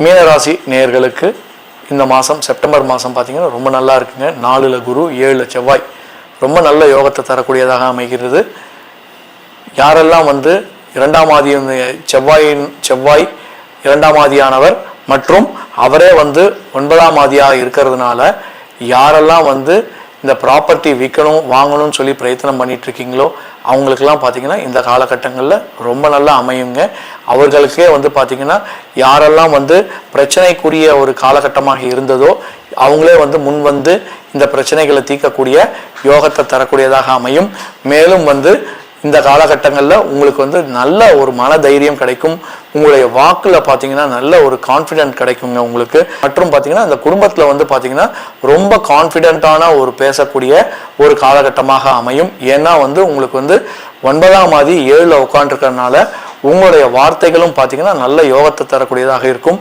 மீனராசி நேயர்களுக்கு இந்த மாதம் செப்டம்பர் மாதம் பார்த்திங்கன்னா ரொம்ப நல்லா இருக்குங்க. நாலில் குரு ஏழில் செவ்வாய். ரொம்ப நல்ல யோகத்தை தரக்கூடியதாக அமைகிறது. யாரெல்லாம் வந்து இரண்டாம் ஆதி செவ்வாயின் செவ்வாய் இரண்டாம் ஆதியானவர் மற்றும் அவரே வந்து ஒன்பதாம் ஆதியாக இருக்கிறதுனால யாரெல்லாம் வந்து இந்த ப்ராப்பர்ட்டி விற்கணும் வாங்கணும்னு சொல்லி பிரயத்தனம் பண்ணிகிட்ருக்கீங்களோ அவங்களுக்கெல்லாம் பார்த்திங்கன்னா இந்த காலகட்டங்களில் ரொம்ப நல்லா அமையுங்க. அவர்களுக்கே வந்து பார்த்தீங்கன்னா யாரெல்லாம் வந்து பிரச்சனைக்குரிய ஒரு காலகட்டமாக இருந்ததோ அவங்களே வந்து முன் வந்து இந்த பிரச்சனைகளை தீர்க்கக்கூடிய யோகத்தை தரக்கூடியதாக அமையும். மேலும் வந்து இந்த காலகட்டங்களில் உங்களுக்கு வந்து நல்ல ஒரு மன தைரியம் கிடைக்கும். உங்களுடைய வாக்கில் பார்த்தீங்கன்னா நல்ல ஒரு கான்ஃபிடென்ட் கிடைக்குங்க உங்களுக்கு. மற்றும் பார்த்தீங்கன்னா இந்த குடும்பத்தில் வந்து பார்த்தீங்கன்னா ரொம்ப கான்ஃபிடென்ட்டான ஒரு பேசக்கூடிய ஒரு காலகட்டமாக அமையும். ஏன்னா வந்து உங்களுக்கு வந்து ஒன்பதாம் ஆதி ஏழில் உட்காந்துருக்கறனால உங்களுடைய வார்த்தைகளும் பார்த்தீங்கன்னா நல்ல யோகத்தை தரக்கூடியதாக இருக்கும்.